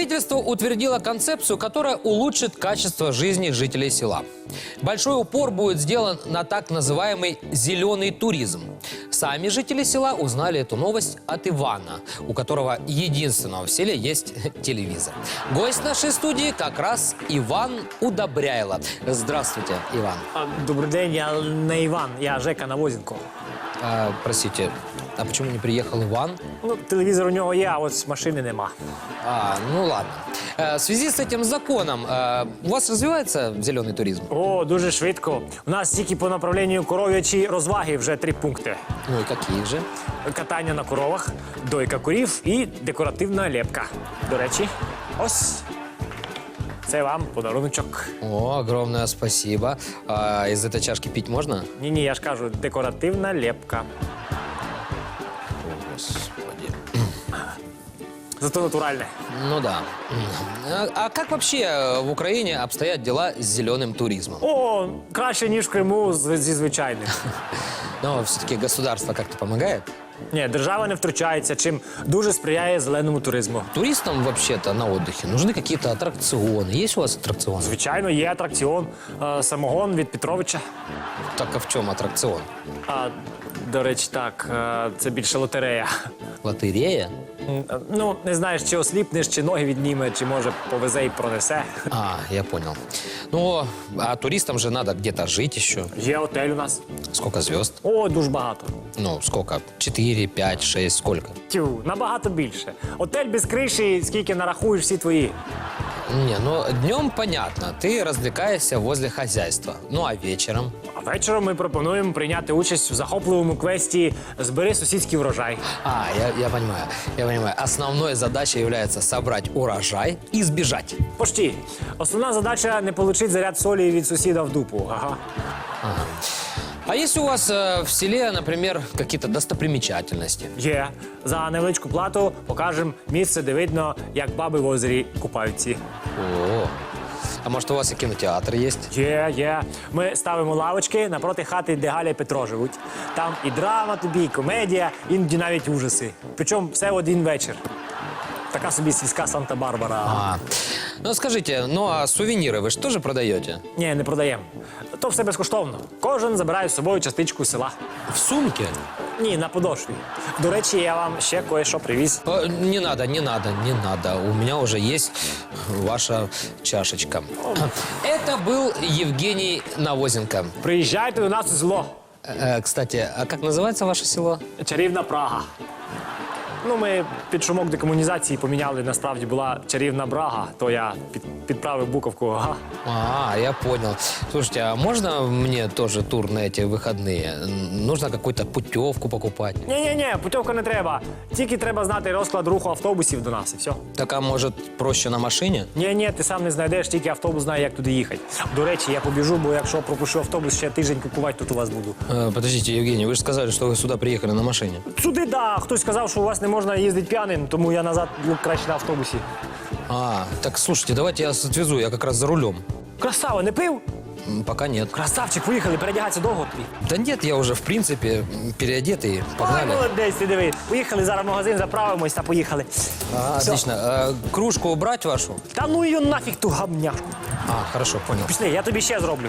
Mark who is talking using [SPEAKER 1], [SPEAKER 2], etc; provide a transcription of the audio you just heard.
[SPEAKER 1] Правительство утвердило концепцию, которая улучшит качество жизни жителей села. Большой упор будет сделан на так называемый зеленый туризм. Сами жители села узнали эту новость от Ивана, у которого единственного в селе есть телевизор. Гость нашей студии как раз Иван Удобряйло. Здравствуйте, Иван.
[SPEAKER 2] А, Добрий день, я не Іван, я Жека Навозенко.
[SPEAKER 1] А, простите, а почему не приехал Иван?
[SPEAKER 2] Ну, телевізор у нього є, а ось машини нема.
[SPEAKER 1] А, ну ладно. Э, В связи с этим законом э, у вас развивается зеленый туризм?
[SPEAKER 2] О, дуже швидко. У нас тільки по направленню коров'ячі розваги вже три пункти:
[SPEAKER 1] Ну и какие же?
[SPEAKER 2] катання на коровах, дойка корів і декоративна лепка. До речі, ось це вам подаруночок.
[SPEAKER 1] О, огромное спасибо. А из этой чашки пить можно?
[SPEAKER 2] Ні, ні, я ж кажу, декоративна лепка.
[SPEAKER 1] Господи.
[SPEAKER 2] Зато натуральне.
[SPEAKER 1] Ну да. А, а как вообще э, в Украине обстоят дела с зеленым туризмом?
[SPEAKER 2] О, краще, ніж в Криму з- зі звичайним.
[SPEAKER 1] Но все-таки государство как-то помогает?
[SPEAKER 2] Ні, держава не втручається, чим дуже сприяє зеленому туризму.
[SPEAKER 1] Туристам вообще-то на отдыхе нужны какие-то аттракционы. Есть у вас аттракционы?
[SPEAKER 2] Звичайно, є атракціон е, самогон від Петровича.
[SPEAKER 1] Так а в чем аттракцион?
[SPEAKER 2] А, до речі, так, е, це більше лотерея.
[SPEAKER 1] Лотерея?
[SPEAKER 2] Ну, не знаєш, чи осліпнеш, чи ноги відніме, чи може повезе і пронесе.
[SPEAKER 1] А, я понял. Ну, а туристам же надо где-то жить еще.
[SPEAKER 2] Є отель у нас.
[SPEAKER 1] Сколько звезд?
[SPEAKER 2] О, дуже багато.
[SPEAKER 1] Ну, сколько? Четыре, пять, шесть, сколько?
[SPEAKER 2] Тю, набагато більше. Отель без криші, скільки нарахуєш всі твої.
[SPEAKER 1] Не, ну днем понятно, ты развлекаешься возле хозяйства. Ну а вечером?
[SPEAKER 2] А вечором ми пропонуємо прийняти участь в захопливому квесті Збери сусідський врожай.
[SPEAKER 1] А, я, я понимаю, я понимаю. Основной задачей является собрать урожай и сбежать.
[SPEAKER 2] Почти. Основна задача не отримати заряд солі від сусіда в дупу. Ага.
[SPEAKER 1] А если у вас э, в селе, например, какие-то достопримечательности?
[SPEAKER 2] Є. За невеличку плату покажемо місце, де видно, як баби в озері купаються.
[SPEAKER 1] О, а может у вас и кинотеатр есть?
[SPEAKER 2] Є, є. Ми ставимо лавочки напроти хати, де Галя і Петро живуть. Там і драма тобі, і комедія, іноді навіть ужаси. Причому все в один вечір. Така собі сільська Санта-Барбара.
[SPEAKER 1] А, ну скажите, ну а сувениры вы же тоже продаете?
[SPEAKER 2] Ні, не продаємо. То все безкоштовно. Кожен забирає з собою частичку села.
[SPEAKER 1] В сумке?
[SPEAKER 2] Ні, на подошві. До речі, я вам ще кое-що привіз.
[SPEAKER 1] Э, Не надо, не надо, не надо. У меня уже есть ваша чашечка. Это был Евгений Навозенко.
[SPEAKER 2] Приїжджайте до нас у село.
[SPEAKER 1] Э, Кстати, а как называется ваше село?
[SPEAKER 2] Чарівна Прага. Ну, ми під шумок декомунізації поміняли. Насправді була чарівна Брага, то я під, підправив буковку. Ага.
[SPEAKER 1] А, я понял. Слушайте, а можно мне тоже тур на эти выходные? Н- Нужно какую-то путевку покупать.
[SPEAKER 2] Ні, ні, ні, путівка не треба. Тільки треба знати розклад руху автобусів до нас і все.
[SPEAKER 1] Так, а может, проще на машине?
[SPEAKER 2] Ні, ні, ти сам не знайдеш, тільки автобус знає, як туди їхати. До речі, я побіжу, бо якщо пропущу автобус, ще тиждень кукувати тут у вас буду.
[SPEAKER 1] Э, подождите, Евгений, вы же сказали, что вы сюда приехали на машине.
[SPEAKER 2] Сюди, да, хтось сказав, що у вас не можна їздити п'яним, тому я назад краще на автобусі.
[SPEAKER 1] А, так слушайте, давайте я отвезу, я как раз за рулем.
[SPEAKER 2] Красава, не пив?
[SPEAKER 1] М, Пока нет.
[SPEAKER 2] Красавчик, поїхали, передягатися довго тобі.
[SPEAKER 1] Да нет, я уже, в принципе, переодетый.
[SPEAKER 2] Ой,
[SPEAKER 1] Погнали.
[SPEAKER 2] молодець, ти диви. Поїхали зараз в магазин, заправимось та поїхали.
[SPEAKER 1] А,
[SPEAKER 2] Всё.
[SPEAKER 1] отлично. А, кружку убрать вашу?
[SPEAKER 2] Та ну її нафіг ту гамняшку.
[SPEAKER 1] А, хорошо, понял.
[SPEAKER 2] Пішли, я тобі ще зроблю.